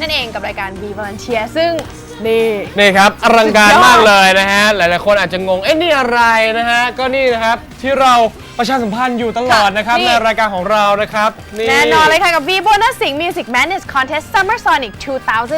นั่นเองกับรายการ B Volunteer ซึ่ง นี่นี่ครับอลังการสุดยอดมากเลยนะฮะ หลายๆคนอาจจะงง เอ๊ะนี่อะไรนะฮะ ก็นี่นะครับ ที่เราประชาสัมพันธ์อยู่ตลอดนะครับ ค่ะนี่ ในรายการของเรานะครับแน่นอนเลยค่ะกับ V Bonus Sing Music Madness Contest Summer Sonic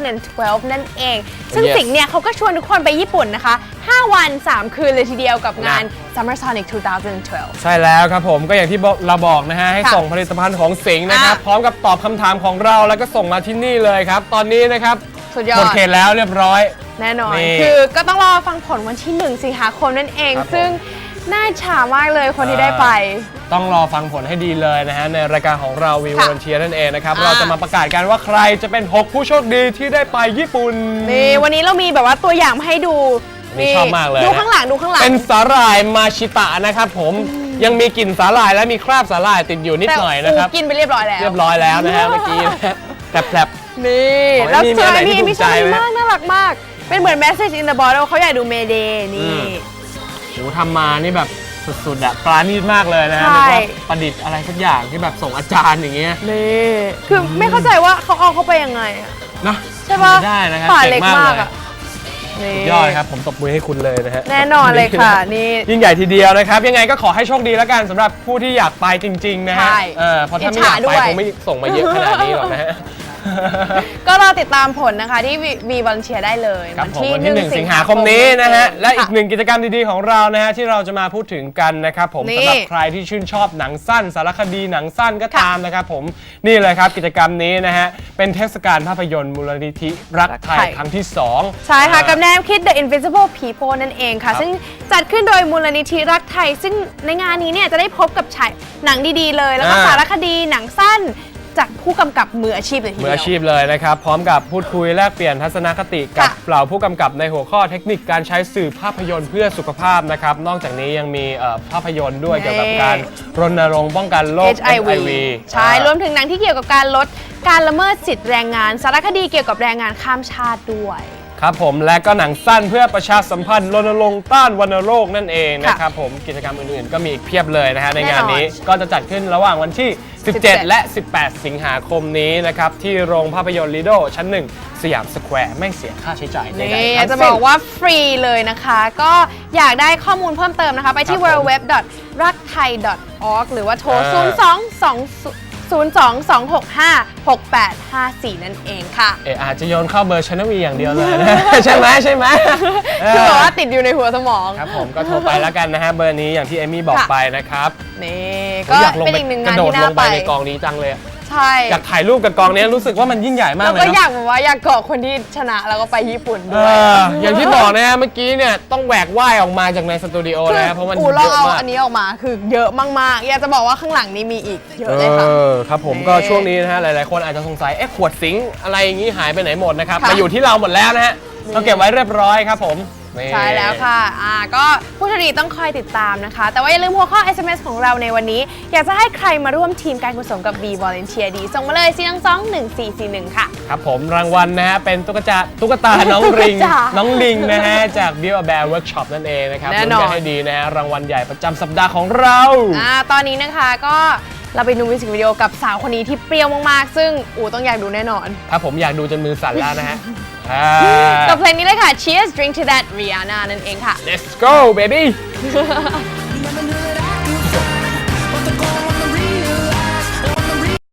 2012 นั่นเอง ซึ่ง Yes สิงห์เนี่ยเขาก็ชวนทุกคนไปญี่ปุ่นนะคะ 5 วัน 3 คืนเลยทีเดียวกับงาน นะ Summer Sonic 2012 ใช่แล้วครับผมก็อย่างที่บอกเราบอกนะฮะ ให้ค่ะส่งผลิตภัณฑ์ของสิงห์นะครับ อะ พร้อมกับตอบคำถามของเราแล้วก็ส่งมาที่นี่เลยครับ ตอนนี้นะครับ สุดยอหมด ดเขตแล้วเรียบร้อย แน่นอน นี่คือก็ต้องรอฟังผลวันที่1สิงหาคมนั่นเอง ครับผมซึ่งน่าฉามากเลยคนที่ได้ไป ต้องรอฟังผลให้ดีเลยนะฮะ ในรายการของเราวีวค่ะอนเทียนั่นเองนะครับ อ่า เราจะมาประกาศกันว่าใครจะเป็น 6 ผู้โชคดีที่ได้ไปญี่ปุ่น นี่วันนี้เรามีแบบว่าตัวอย่างมาให้ดูนี่ชอบมากเลย ดูนะข้างหลังดูข้างหลัง เป็นสาหร่ายมาชิตะนะครับผมยังมีกลิ่นสาหร่ายและมีคราบสาหร่ายติดอยู่นิดแต่หน่อยนะครับกินไปเรียบร้อยแล้ว เรียบร้อยแล้วนะฮะเมื่อกี้นะฮะ แผลบ นี่ขอให้แล้วมีเสื้อเมนูไหนที่มีถูกมีใจชอบไหม มากน่ารักมากเป็นเหมือน message in the bottle เขาอยากดูเมเดนี่ ๆโหทำมานี่แบบสุดๆอะปราณีตมากเลยนะฮะใช่ นึกว่าประดิษฐ์อะไรสักอย่างที่แบบส่งอาจารย์อย่างเงี้ยนี่คือไม่เข้าใจว่าเขาเอาเข้าไปยังไงอะ นะใช่ปะทำได้นะครับฝาเก่เล็กงมากมากเลยอะ นี่ สุดยอดครับผมตบมือให้คุณเลยนะฮะแน่นอนเลยค่ะนี่ยิ่งใหญ่ทีเดียวนะครับ ยังไงก็ขอให้โชคดีแล้วกันสำหรับผู้ที่อยากไปจริงๆนะฮะใช่เออเพราะถ้าไม่อยากอิจฉาด้ไปวย คงไม่ส่งมาเยอะขนาดนี้หรอกนะฮะ ก็รอติดตามผลนะคะที่วีบอลเชียได้เลยครับผมวันที่1สิงหาคมนี้นะฮะ และอีกหนึ่งกิจกรรมดีๆของเรานะฮะที่เราจะมาพูดถึงกันนะครับผมนี่สำหรับใครที่ชื่นชอบหนังสั้น สารคดีหนังสั้นก็ตามนะครับผมนี่เลยครับกิจกรรมนี้นะฮะ เป็นเทศกาลภาพยนตร์มูลนิธิรักไทยครั้งที่สองใช่ค่ะกับแนวคิด The Invisible People นั่นเองค่ะครับซึ่งจัดขึ้นโดยมูลนิธิรักไทย ซึ่งในงานนี้เนี่ยจะได้พบกับฉายหนังดีๆเลย แล้วก็อ่าสารคดีหนังสั้น จากผู้กำกับมืออาชีพเลยทีมืเดีอยวอาชีพเลยนะครับ พร้อมกับพูดคุยแลกเปลี่ยนทัศนคติกับค่ะเหล่าผู้กำกับในหัวข้อเทคนิคการใช้สื่อภาพยนตร์เพื่อสุขภาพนะครับ นอกจากนี้ยังมีเอ่อภาพยนตร์ด้วยเกี่ยวกับการรณรงค์ป้องกันโรค HIV ใช่รวมถึงหนังที่เกี่ยวกับการลดการละเมิดสิทธิแรงงาน สารคดีเกี่ยวกับแรงงานข้ามชาติด้วย ครับผมและก็หนังสั้นเพื่อประชาสัมพันธ์รณรงค์ต้านวัณโรคนั่นเองนะค่ะครับผมกิจกรรมอื่นๆ ก็มีอีกเพียบเลยนะฮะในแน่งานนอนนี้ก็จะจัดขึ้นระหว่างวันที่17 17 และ 18 สิงหาคมนี้นะครับ ที่โรงภาพยนตร์ลีโดชั้นหนึ่งสยามสแควร์ไม่เสียค่าใช้จ่ายใดนี่ๆอยากทั้จะงบสิ้อนกว่าฟรีเลยนะคะ ก็อยากได้ข้อมูลเพิ่มเติมนะคะ ไปที่ครับผม www.rakthai.org หรือว่าโทรอ่า02 2 2 6854 นั่นเองค่ะ เอออาจจะโยนเข้าเบอร์ชนวีอย่างเดียวเลยนะ ใช่ไหมใช่ไหมคือแบบว่าติดอยู่ในหัวสมอง ครับผมก็โทรไปแล้วกันนะฮะเบอร์นี้อย่างที่เอมี่บอกค่ะ ไปนะครับนี่ผมก็อยากลงเป็นไปอีกหนึ่งกงาระนโดดที่น่าลงไปไปในกองนี้จังเลยอะ ใช่อยากถ่ายรูปกับกองนี้รู้สึกว่ามันยิ่งใหญ่มากแล้วเลยก็เนอะ อยากแบบว่าอยากเกาะคนที่ชนะแล้วก็ไปญี่ปุ่นเอด้วยออย่างที่บอกนะฮะเมื่อกี้เนี่ยต้องแหวกว่ายออกมาจากในสตูดิโอนะฮะเพราะมันอูเยเราอะเอามากอันนี้ออกมาคือเยอะมากๆ อยากจะบอกว่าข้างหลังนี้มีอีกเยอะเลยค่ะ เออครับผมนี่ก็ช่วงนี้นะฮะหลายๆ คนอาจจะสงสัยเอ๊ะขวดสิงห์อะไรอย่างงี้หายไปไหนหมดนะครับค่ะ มาอยู่ที่เราหมดแล้วนะฮะเราเก็บไว้เรียบร้อยครับผม นี่ ใช่แล้วค่ะ อ่า ก็ผู้โชคดีต้องคอยติดตามนะคะ แต่ว่าอย่าลืมหัวข้อ SMS ของเราในวันนี้ อยากจะให้ใครมาร่วมทีมการกุศลกับ B Volunteer ดี ส่งมาเลย4 2 2 1 4 4 1 ค่ะ ครับผมรางวัลนะฮะเป็นตุ๊กตาตุ๊กตาน้องริง ตุ๊กตาน้องลิงนะฮะ จาก Build a Bear Workshop นั่นเองนะครับแน่นอน ลุ้กัให้ดีนะฮะรางวัลใหญ่ประจำสัปดาห์ของเรา อ่า ตอนนี้นะคะก็ เราไปดูมิวสิกวิดีโอกับสาวคนนี้ที่เปรี้ยวมากๆ ซึ่งอูต้องอยากดูแน่นอน ถ้าผมอยากดูจนมือสั่นแล้วนะฮะอ่า กับเพลงนี้เลยค่ะ Cheers Drink to That Rihanna นั่นเองค่ะ Let's go baby